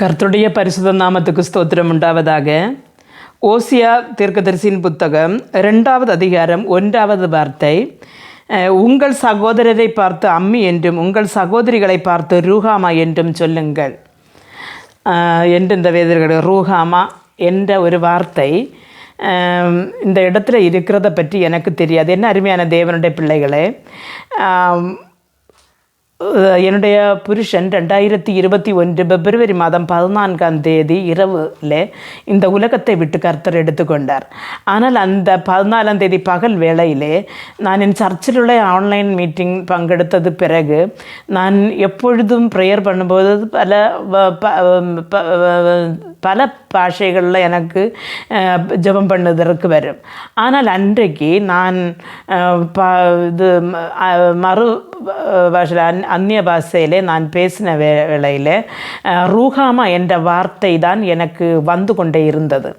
கர்த்தருடைய பரிசுத்த நாமத்துக்கு ஸ்தோத்திரம் உண்டாவதாக. ஓசியா தீர்க்கதரிசியின் புத்தகம் ரெண்டாவது அதிகாரம் ஒன்றாவது வார்த்தை. உங்கள் சகோதரரை பார்த்து அம்மி என்றும் உங்கள் சகோதரிகளை பார்த்து ரூஹாமா என்றும் சொல்லுங்கள். என்று இந்த வேதர்கள் ரூஹாமா என்ற ஒரு வார்த்தை. இந்த இடத்துல இருக்கிறத பற்றி எனக்கு தெரியாது. என்ன அருமையான தேவனுடைய பிள்ளைகளே. என்னுடைய புருஷன் ரெண்டாயிரத்தி இருபத்தி ஒன்று பிப்ரவரி மாதம் பதினான்காம் தேதி இரவில் இந்த உலகத்தை விட்டு கர்த்தர் எடுத்துக்கொண்டார். ஆனால் அந்த பதினாலாம் தேதி பகல் வேளையிலே நான் என் சர்ச்சில் உள்ள ஆன்லைன் மீட்டிங் பங்கெடுத்தது பிறகு நான் எப்பொழுதும் ப்ரேயர் பண்ணும்போது பல பல பாஷைகளில் எனக்கு ஜபம் ஜெபம் பண்ணுவதற்கு வரும். ஆனால் அன்றைக்கு நான் இது மறு பாஷையில் அந் அந்நிய பாஷையிலே நான் பேசின வே வேளையில் ரூஹாமா என்ற வார்த்தை தான் எனக்கு வந்து கொண்டே இருந்தது.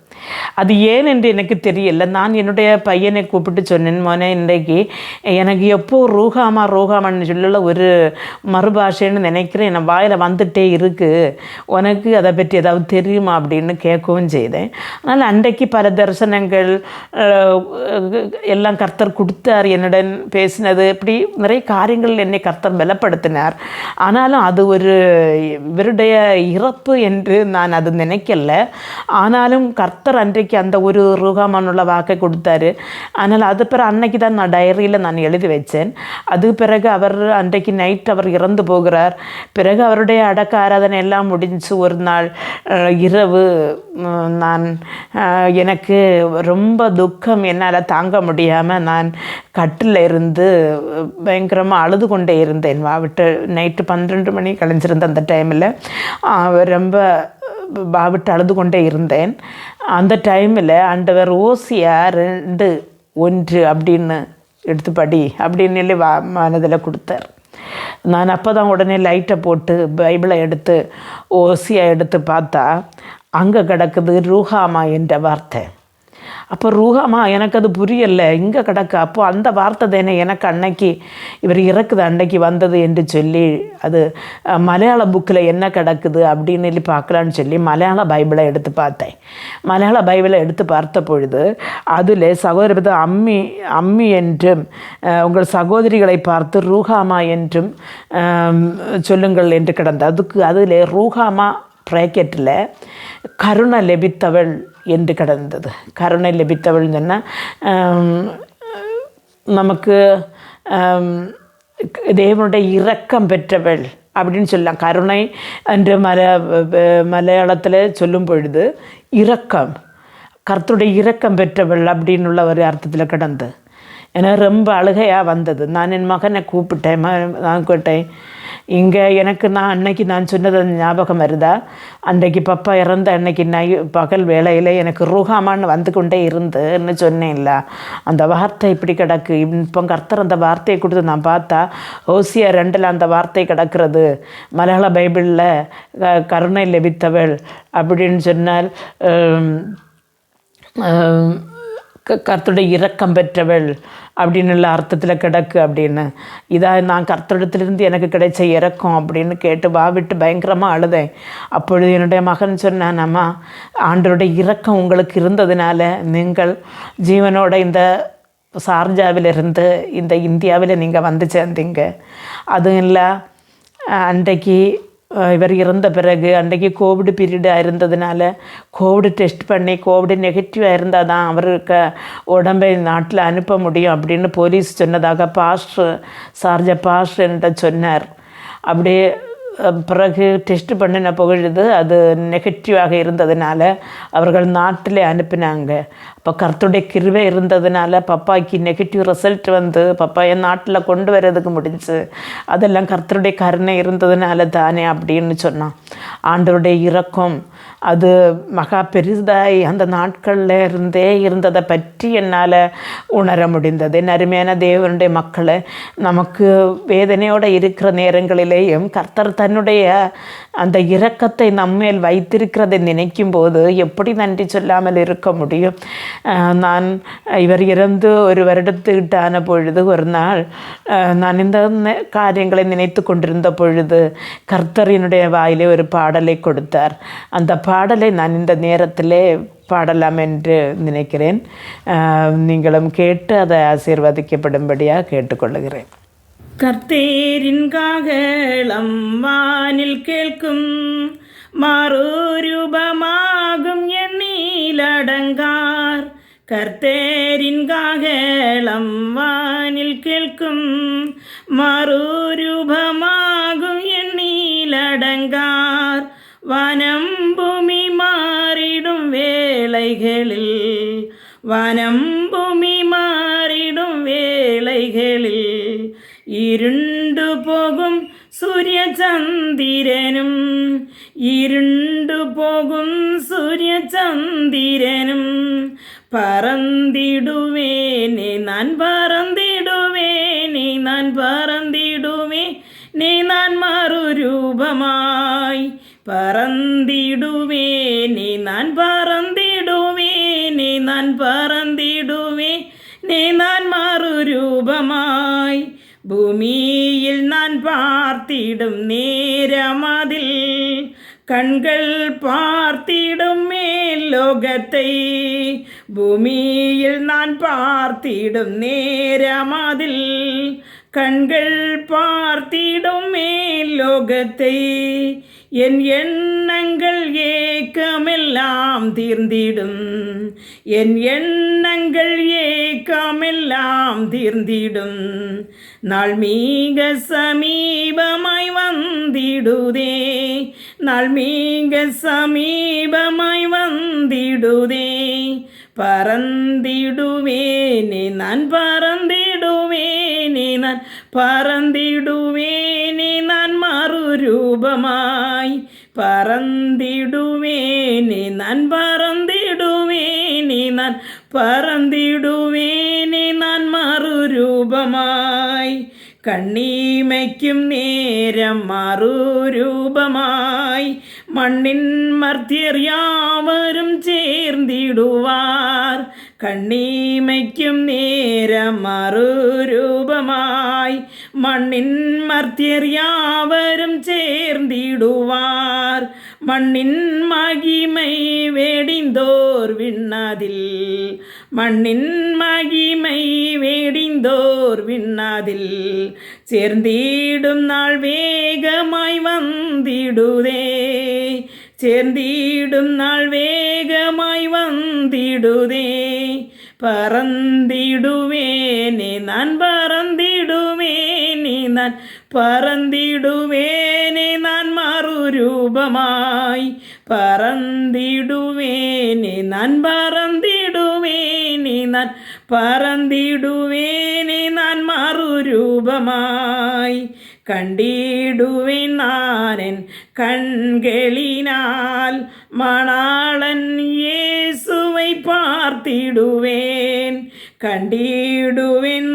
அது ஏன் என்று எனக்கு தெரியல. நான் என்னுடைய பையனை கூப்பிட்டு சொன்னேன் மோனே இன்றைக்கு எனக்கு எப்போ ரூஹாமா ரூஹாமான்னு சொல்லல ஒரு மறுபாஷைன்னு நினைக்கிறேன். என் வாயில் வந்துட்டே இருக்குது உனக்கு அதை பற்றி ஏதாவது தெரியுமா? அப்படின்னு கேட்கவும் செய்தேன். அதனால் அன்றைக்கு பல தரிசனங்கள் எல்லாம் கர்த்தர் கொடுத்தார் என்னுடன் பேசினது இப்படி நிறைய காரியங்கள் என்னை கர்த்தர் பலப்படுத்தினார். ஆனாலும் அது ஒரு இவருடைய இறப்பு என்று நான் அது நினைக்கல. ஆனாலும் கர்த்தர் அன்றைக்கு அந்த ஒரு ரூகாமனுள்ள வாக்கை கொடுத்தாரு. ஆனால் அது பிறகு அன்னைக்கு தான் நான் டைரியில் நான் எழுதி வச்சேன். அது பிறகு அவர் அன்றைக்கு நைட் அவர் இறந்து போகிறார். பிறகு அவருடைய அடக்க ஆராதனை எல்லாம் முடிஞ்சு ஒரு நாள் அஹ், இரவு நான் எனக்கு ரொம்ப துக்கம். என்னால் தாங்க முடியாமல் நான் கட்டில் இருந்து பயங்கரமாக அழுது கொண்டே இருந்தேன். வாவிட்டு நைட்டு பன்னிரெண்டு மணி கழிஞ்சிருந்த அந்த டைமில் ரொம்ப பாவிட்டு அழுது கொண்டே இருந்தேன். அந்த டைமில் ஆண்டவர் ஓசியா ரெண்டு ஒன்று அப்படின்னு எடுத்து படி அப்படின்னு சொல்லி வா மனதில் கொடுத்தார். நான் அப்போ தான் உடனே லைட்டை போட்டு பைபிளை எடுத்து ஓசியாக எடுத்து பார்த்தா அங்கே கிடக்குது ரூஹாமா என்ற வார்த்தை. அப்போ ரூஹாமா எனக்கு அது புரியலை. இங்கே கிடக்கு. அப்போ அந்த வார்த்தை தானே எனக்கு அன்னைக்கு இவர் இறக்குது அன்னைக்கு வந்தது என்று சொல்லி அது மலையாள புக்கில் என்ன கிடக்குது அப்படின்னு சொல்லி பார்க்கலான்னு சொல்லி மலையாள பைபிளை எடுத்து பார்த்தேன். மலையாள பைபிளை எடுத்து பார்த்த பொழுது அதில் சகோதரி அம்மி அம்மி என்றும் உங்கள் சகோதரிகளை பார்த்து ரூஹாமா என்றும் சொல்லுங்கள் என்று கிடந்தது. அதுக்கு அதில் ரூஹாமா ப்ராக்கெட்டில் கருணை லபித்தவள் என்று கிடந்தது. கருணை லெபித்தவள்னு சொன்னால் நமக்கு தேவனுடைய இரக்கம் பெற்றவள் அப்படின்னு சொல்லலாம். கருணை என்று மல மலையாளத்தில் சொல்லும் பொழுது இரக்கம் கர்த்தருடைய இரக்கம் பெற்றவள் அப்படின்னுள்ள ஒரு அர்த்தத்தில் கிடந்து ஏன்னா ரொம்ப அழுகையாக வந்தது. நான் என் மகனை கூப்பிட்டேன் நான் கேட்டேன் இங்கே எனக்கு நான் அன்னைக்கு நான் சொன்னது ஞாபகம் வருதா? அன்றைக்கு பப்பா இறந்த அன்னைக்கு நை பகல் வேளையில் எனக்கு ரூஹாமான்னு வந்து கொண்டே இருந்துன்னு சொன்னேன்ல. அந்த வார்த்தை இப்படி கிடக்கு. இப்போ கர்த்தர் அந்த வார்த்தையை கொடுத்து நான் பார்த்தா ஓசியா ரெண்டில் அந்த வார்த்தை கிடக்கிறது. மலையாள பைபிளில் கருணை லபித்தவள் அப்படின்னு சொன்னால் கர்த்தருடைய இரக்கம் பெற்றவள் அப்படின்னு உள்ள அர்த்தத்தில் கிடக்கு அப்படின்னு. இதாக நான் கர்த்தரிடத்துலேருந்து எனக்கு கிடைச்ச இறக்கம் அப்படின்னு கேட்டு வா விட்டு பயங்கரமாக அழுதேன். அப்பொழுது என்னுடைய மகன் சொன்னான் அம்மா ஆண்டருடைய இரக்கம் உங்களுக்கு இருந்ததுனால நீங்கள் ஜீவனோட இந்த சார்ஜாவிலிருந்து இந்த இந்தியாவில் நீங்கள் வந்து சேர்ந்தீங்க. அதுவும் இல்லை அன்றைக்கு இவர் இறந்த பிறகு அன்றைக்கு கோவிட் பீரியடாக இருந்ததுனால கோவிட் டெஸ்ட் பண்ணி கோவிட் நெகட்டிவாக இருந்தால் தான் அவருக்கு உடம்பை நாட்டில் அனுப்ப முடியும் அப்படின்னு போலீஸ் சொன்னதாக பாஸ்டர் சார்ஜ பாஸ்டர் என்கிட்ட சொன்னார் அப்படியே பிறகு டெஸ்ட் பண்ணின புகழுது அது நெகட்டிவாக இருந்ததுனால அவர்கள் நாட்டில் அனுப்பினாங்க. அப்போ கருத்துடைய கிருவை இருந்ததுனால பப்பாய்க்கு நெகட்டிவ் ரிசல்ட் வந்து பப்பாயை நாட்டில் கொண்டு வர்றதுக்கு முடிஞ்சு. அதெல்லாம் கர்த்தருடைய கருணை இருந்ததுனால தானே அப்படின்னு சொன்னான். ஆண்டவருடைய இறக்கம் அது மகா பெரிதாய் அந்த நாட்களில் இருந்தே இருந்ததை பற்றி என்னால் உணர முடிந்தது. என் அருமையான தேவனுடைய மக்களை நமக்கு வேதனையோடு இருக்கிற நேரங்களிலேயும் கர்த்தர் தன்னுடைய அந்த இரக்கத்தை நம்மேல் வைத்திருக்கிறதை நினைக்கும் போது எப்படி நன்றி சொல்லாமல் இருக்க முடியும்? நான் இவர் இறந்து ஒரு வருடத்துக்கிட்டான பொழுது ஒரு நாள் நான் இந்த காரியங்களை நினைத்து கொண்டிருந்த பொழுது கர்த்தரினுடைய வாயிலே ஒரு பாடலை கொடுத்தார். அந்த பாடலை நான் இந்த நேரத்திலே பாடலாம் என்று நினைக்கிறேன். நீங்களும் கேட்டு அதை ஆசீர்வதிக்கப்படும்படியாக கேட்டுக்கொள்கிறேன் கர்த்தேரின் காகலம் வானில் கேட்கும் மறுரூபமாகும் எண்ணிலடங்கார் கர்த்தேரின் காகலம் வானில் கேட்கும் மறுரூபமாகும் எண்ணிலடங்கார் വേളകളിൽ വനം ഭൂമി മാറിടും വേളകളിൽ. ഇരുണ്ടു പോകും സൂര്യചന്ദ്രനും ഇരുണ്ടു പോകും സൂര്യചന്ദ്രനും. പറന്തിടുവേനെ നാൻ மதில் கண்கள் பார்த்திடும் மேல் லோகத்தை. பூமியில் நான் பார்த்திடும் நேரமதில் கண்கள் பார்த்திடும் மேல் லோகத்தை. என் எண்ணங்கள் ஏக்கமெல்லாம் தீர்ந்திடும். என் எண்ணங்கள் ஏக்கமெல்லாம் தீர்ந்திடும். நாள் மிக சமீபமாய் வந்திடுதே நாள் மிக சமீபமாய் வந்திடுதே பறந்திடுவேனே நான் பறந்திடுவேனே நான் பறந்திடுவேனே நான் மறுரூபமாய் பறந்திடுவேனே நான் பறந்திடுவேனே நான் பறந்திடுவேனே நான் மறுரூபமாய் കണ്ണീമയ്ക്കും നേരം മറുരൂപമായി മണ്ണിൻ മർത്യർ യാവരും ചേർന്നിടുവാർ. കണ്ണീമയ്ക്കും നേരം മറുരൂപമായി മണ്ണിൻ മർത്യർ ചേർന്നിടുവാർ. മണ്ണിൻ മകിമൈ വേടിന്തോർ വിണ്ണാതിൽ. മണ്ണിൻ മകിമൈ വേടിന്തോർ വിണ്ണാതിൽ. ചേർന്നിടും നാൾ വേഗമായി വന്നിടുതേ. ചേർന്നിടും നാൾ വേഗമായി വന്നിടുതേ പറന്നിടുവേനെ നാൻ പറന്നിടുവേനെ നാൻ പറന്നിടുവേനെ നാൻ മറുരൂപമായി. പറന്നിടുവേനെ നാൻ പറന്നിടുവേനെ നാൻ പറന്നിടുവേനെ നാൻ മറുരൂപമായി. கண்டிடுவேன் கண்களினால் மணாளன் இயேசுவை பார்த்திடுவேன். கண்டிடுவேன்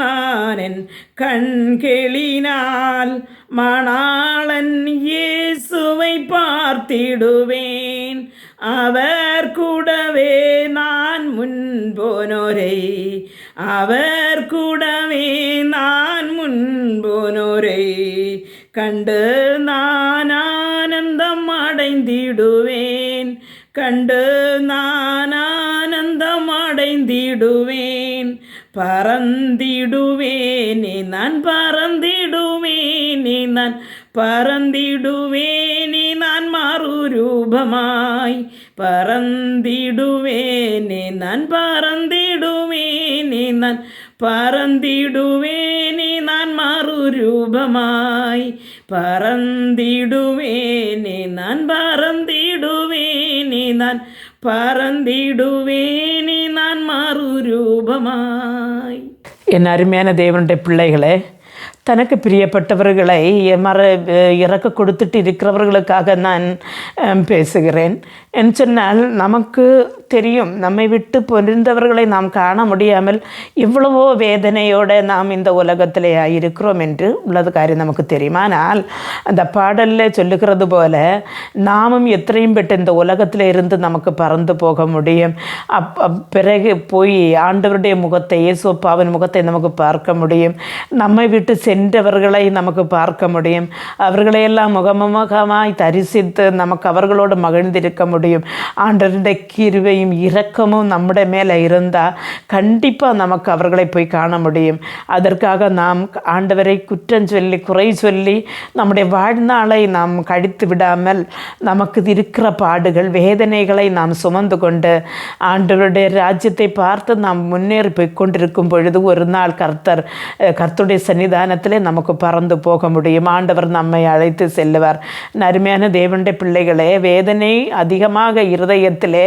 கண்களினால் மணாளன் இயேசுவை பார்த்திடுவேன். அவர் கூடவே நான் முன்போனோரை அவர் கூடவே நான் முன்போனோரை. கண்டு நான் ஆனந்தம் அடைந்திடுவேன் கண்டு நான் ஆனந்தம் அடைந்திடுவேன் பறந்திடுவேனே நான் பறந்திடுவேனே நான் பறந்திடுவேனே நான் மறுரூபமாய் பறந்திடுவேனே நான் பறந்திடுவேனே நான் பறந்திடுவேனே நான் மறுரூபமாய் பறந்திடுவேனே நான் பறந்திடுவேனே நான் பறந்திடுவேனே நான் மறுரூபமாய். என் அருமையான தேவனுடைய பிள்ளைகளே தனக்கு பிரியப்பட்டவர்களை மற இறக்க கொடுத்துட்டு இருக்கிறவர்களுக்காக நான் பேசுகிறேன். என்று சொன்னால் நமக்கு தெரியும். நம்மை விட்டு பொறிந்தவர்களை நாம் காண முடியாமல் இவ்வளவோ வேதனையோடு நாம் இந்த உலகத்திலே இருக்கிறோம் என்று உள்ளது காரியம் நமக்கு தெரியும். ஆனால் அந்த பாடலில் சொல்லுகிறது போல நாமும் எத்தனையும் பெற்று இந்த உலகத்தில் இருந்து நமக்கு பறந்து போக முடியும். அப் பிறகு போய் ஆண்டவருடைய முகத்தை இயேசுப்பாவின் முகத்தை நமக்கு பார்க்க முடியும். நம்மை விட்டு சென்றவர்களை நமக்கு பார்க்க முடியும். அவர்களையெல்லாம் முகமுகமாய் தரிசித்து நமக்கு அவர்களோடு மகிழ்ந்திருக்க முடியும். ஆண்டவருடைய கிருவையும் கருணையும் இரக்கமும் நம்முடைய மேலே இருந்தால் கண்டிப்பாக நமக்கு அவர்களை போய் காண முடியும். அதற்காக நாம் ஆண்டவரை குற்றம் சொல்லி குறை சொல்லி நம்முடைய வாழ்நாளை நாம் கழித்து விடாமல் நமக்கு இருக்கிற பாடுகள் வேதனைகளை நாம் சுமந்து கொண்டு ஆண்டவருடைய ராஜ்யத்தை பார்த்து நாம் முன்னேறி போய் கொண்டிருக்கும் பொழுது ஒரு நாள் கர்த்தர் கர்த்தருடைய சன்னிதானத்திலே நமக்கு பறந்து போக முடியும். ஆண்டவர் நம்மை அழைத்து செல்லுவார். அருமையான தேவனுடைய பிள்ளைகளே வேதனை அதிகமாக இருதயத்திலே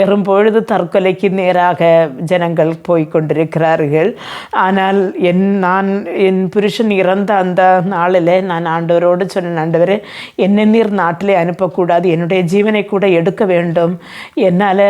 ஏறும் பொழுது தற்கொலைக்கு நேராக ஜனங்கள் போய்கொண்டிருக்கிறார்கள் ஆனால் என் நான் என் புருஷன் இறந்த அந்த நாளில் நான் ஆண்டவரோடு சொன்னேன் ஆண்டவரே என்ன நீர் நாட்டிலே அனுப்பக்கூடாது என்னுடைய ஜீவனை கூட எடுக்க வேண்டும். என்னால்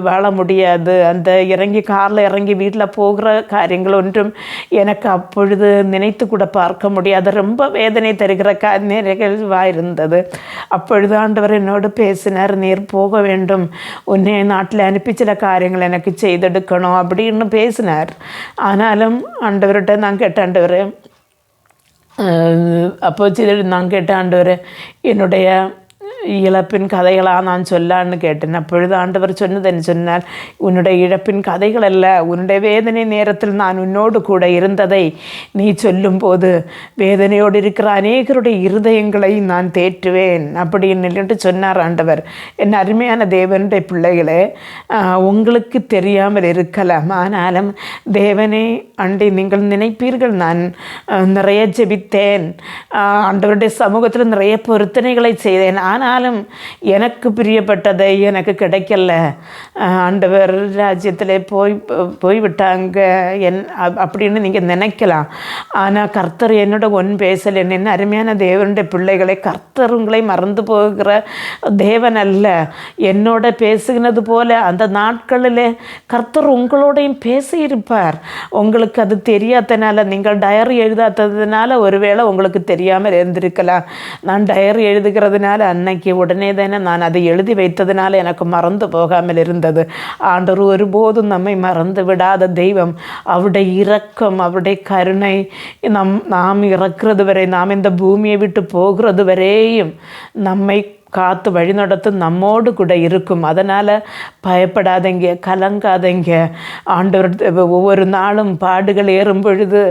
வாழ முடியாது அந்த இறங்கி காரில் இறங்கி வீட்டில் போகிற காரியங்கள் ஒன்றும் எனக்கு அப்பொழுது நினைத்து கூட பார்க்க முடியாத ரொம்ப வேதனை தருகிற கா நிகழ்வாக இருந்தது அப்பொழுது ஆண்டவர் என்னோடு பேசினார் நீர் போக வேண்டும் உன்னை நாட்டில் அனுப்பி சில காரியங்கள் எனக்கு செய்தெடுக்கணும் அப்படின்னு பேசினார் ஆனாலும் ஆண்டவர்கிட்ட நான் கேட்ட ஆண்டவர் அப்போ சிலர் நான் கேட்ட ஆண்டவர் என்னுடைய இழப்பின் கதைகளா நான் சொல்லான்னு கேட்டேன். அப்பொழுது ஆண்டவர் சொன்னது சொன்னால் உன்னுடைய இழப்பின் கதைகள் அல்ல உன்னுடைய வேதனை நேரத்தில் நான் உன்னோடு கூட இருந்ததை நீ சொல்லும்போது வேதனையோடு இருக்கிற அநேகருடைய இருதயங்களை நான் தேற்றுவேன். அப்படின்னு சொல்லிட்டு சொன்னார் ஆண்டவர். என் அருமையான தேவனுடைய பிள்ளைகளே உங்களுக்கு தெரியாமல் இருக்கலாம். ஆனாலும் தேவனே அண்டை நீங்கள் நினைப்பீர்கள். நான் நிறைய ஜெபித்தேன். ஆண்டவருடைய சமூகத்தில் நிறைய பொருத்தனைகளை செய்தேன். ஆனால் ஆனாலும் எனக்கு பிரியப்பட்டதை எனக்கு கிடைக்கல. ஆண்டவர் ராஜ்யத்தில் போய் போய்விட்டாங்க. என் அப்படின்னு நீங்கள் நினைக்கலாம். ஆனால் கர்த்தர் என்னோட ஒன் பேசல் என்ன அருமையான தேவனுடைய பிள்ளைகளை கர்த்தர் உங்களை மறந்து போகிற தேவன் அல்ல. என்னோட பேசுகினது போல அந்த நாட்களில் கர்த்தர் உங்களோடையும் பேசியிருப்பார். உங்களுக்கு அது தெரியாதனால நீங்கள் டயரி எழுதாததுனால ஒருவேளை உங்களுக்கு தெரியாமல் இருந்திருக்கலாம். நான் டயரி எழுதுகிறதுனால அன்னைக்கு உடனே தானே நான் அதை எழுதி வைத்ததுனால எனக்கு மறந்து போகாமல் இருந்தது ஆண்டவர் ஒருபோதும் நம்மை மறந்து விடாத தெய்வம் அவருடைய இரக்கம் அவருடைய கருணை நம் நாம் இறக்கிறது வரை நாம் இந்த பூமியை விட்டு போகிறது வரையும் நம்மை காத்து வழிநடத்தும் நம்மோடு கூட இருக்கும். அதனால் பயப்படாதீங்க கலங்காதீங்க. ஆண்டவர் ஒவ்வொரு நாளும் பாடுகள் ஏறும் பொழுது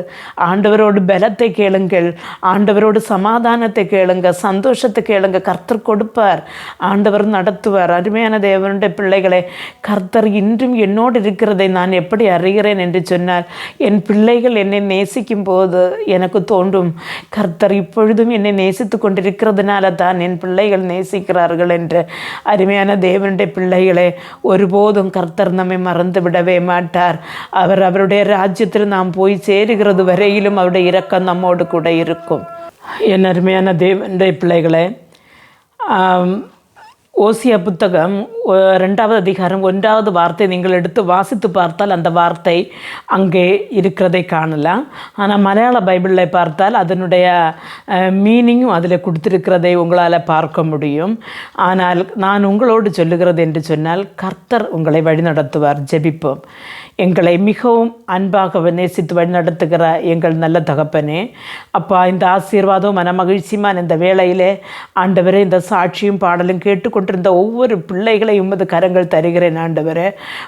ஆண்டவரோடு பலத்தை கேளுங்கள். ஆண்டவரோடு சமாதானத்தை கேளுங்க சந்தோஷத்தை கேளுங்க. கர்த்தர் கொடுப்பார் ஆண்டவர் நடத்துவார். அருமையான தேவனுடைய பிள்ளைகளை கர்த்தர் இன்றும் என்னோடு இருக்கிறதை நான் எப்படி அறிகிறேன் என்று சொன்னால் என் பிள்ளைகள் என்னை நேசிக்கும் போது எனக்கு தோன்றும். கர்த்தர் இப்பொழுதும் என்னை நேசித்து கொண்டிருக்கிறதுனால தான் என் பிள்ளைகள் நேசிக்கிறார்கள் என்று. அருமையான தேவனுடைய பிள்ளைகளே ஒருபோதும் கர்த்தர் நம்மை மறந்து விடவே மாட்டார். அவர் அவருடைய ராஜ்யத்தில் நாம் போய் சேருகிறது வரையிலும் அவருடைய இரக்கம் நம்மோடு கூட இருக்கும். என் அருமையான தேவனுடைய பிள்ளைகளே ஓசிய புத்தகம் ரெண்டாவது அதிகாரம் ஒன்றாவது வார்த்தை நீங்கள் எடுத்து வாசித்து பார்த்தால் அந்த வார்த்தை அங்கே இருக்கிறதை காணலாம். ஆனால் மலையாள பைபிளில் பார்த்தால் அதனுடைய மீனிங்கும் அதில் கொடுத்துருக்கிறதை உங்களால் பார்க்க முடியும். ஆனால் நான் உங்களோடு சொல்லுகிறது என்று சொன்னால் கர்த்தர் உங்களை வழிநடத்துவார். ஜெபிப்போம். எங்களை மிகவும் அன்பாக நேசித்து வழிநடத்துகிற எங்கள் நல்ல தகப்பனே அப்பா இந்த ஆசீர்வாதம் மனமகிழ்ச்சியுமான இந்த வேளையிலே ஆண்டவரே இந்த சாட்சியும் பாடலும் கேட்டுக்கொண்டிருந்த ஒவ்வொரு பிள்ளைகளை உமது கரங்கள் தருகிறேன் ஆண்டவரே.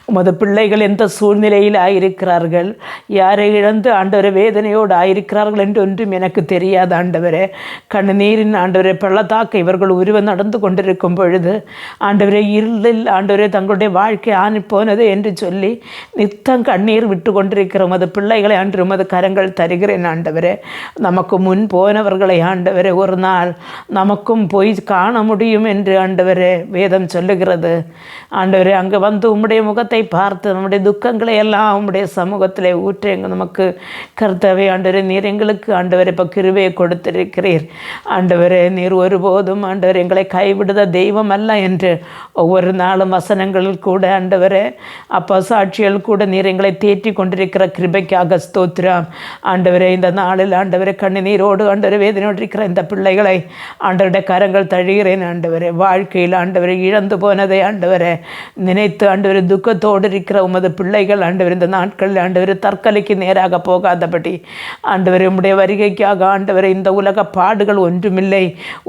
உமது பிள்ளைகள் எந்த சூழ்நிலையில் ஆயிருக்கிறார்கள் யாரை இழந்து ஆண்டவரே வேதனையோடு ஆயிருக்கிறார்கள் என்று ஒன்றும் எனக்கு தெரியாது ஆண்டவரே. கண்ணீரின் ஆண்டவரே பள்ளத்தாக்க இவர்கள் உருவம் நடந்து கொண்டிருக்கும் பொழுது ஆண்டவரே இருளில் ஆண்டவரே தங்களுடைய வாழ்க்கை ஆணி போனது என்று சொல்லி நித்தம் கண்ணீர் விட்டு கொண்டிருக்கிற உமது பிள்ளைகளை அன்று உமது கரங்கள் தருகிறேன் ஆண்டவரே. நமக்கு முன் போனவர்களை ஆண்டவரே ஒரு நாள் நமக்கும் போய் காண முடியும் என்று ஆண்டவரே. ஆண்டவரே வேதம் சொல்லுகிறது. ஆண்டவரே அங்கே வந்து உம்முடைய முகத்தை பார்த்து நம்முடைய துக்கங்களை எல்லாம் உம்முடைய சமூகத்தில் ஊற்றி எங்கள் நமக்கு கருத்தவை ஆண்டவரே நீர் எங்களுக்கு ஆண்டவர் இப்போ கிருவையை கொடுத்திருக்கிறீர். ஆண்டவரே நீர் ஒருபோதும் ஆண்டவர் எங்களை கைவிடுத தெய்வம் அல்ல என்று ஒவ்வொரு நாளும் வசனங்களில் கூட ஆண்டவரே அப்போ சாட்சிகள் கூட நீர் எங்களை தேற்றி கொண்டிருக்கிற கிருபைக்காக ஸ்தோத்திரம். ஆண்டவரே இந்த நாளில் ஆண்டவரே கண்ணீரோடு ஆண்டவரே வேதனையோடு இருக்கிற இந்த பிள்ளைகளை ஆண்டவருடைய கரங்கள் தழுகிறேன் ஆண்டவரே. வாழ்க்கையில் ஆண்டவரை இழந்து போனதை ஆண்டவரை நினைத்து ஆண்டவர் துக்கத்தோடு இருக்கிற உமது பிள்ளைகள் ஆண்டவர் இந்த நாட்களில் ஆண்டவர் தற்கொலைக்கு நேராக போகாதபடி ஆண்டவர் உம்முடைய வருகைக்காக ஆண்டவரை இந்த உலக பாடுகள் ஒன்றுமில்லை.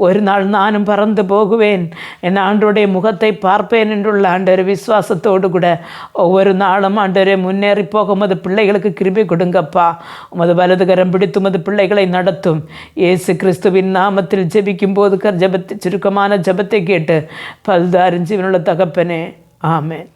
ஒரு நாள் நானும் பறந்து போகுவேன். என் ஆண்டோடைய முகத்தை பார்ப்பேன் என்றுள்ள ஆண்டவர் விசுவாசத்தோடு கூட ஒவ்வொரு நாளும் ஆண்டவரை முன்னேறி போக உமது பிள்ளைகளுக்கு கிருபி கொடுங்கப்பா. உமது வலதுகரம் பிடித்து உமது பிள்ளைகளை நடத்தும். இயேசு கிறிஸ்துவின் நாமத்தில் ஜெபிக்கும் போது ஜபத்தை சுருக்கமான ஜபத்தை கேட்டு ഫലദാരൻ ജീവനുള്ള തകപ്പനെ. ആമേൻ.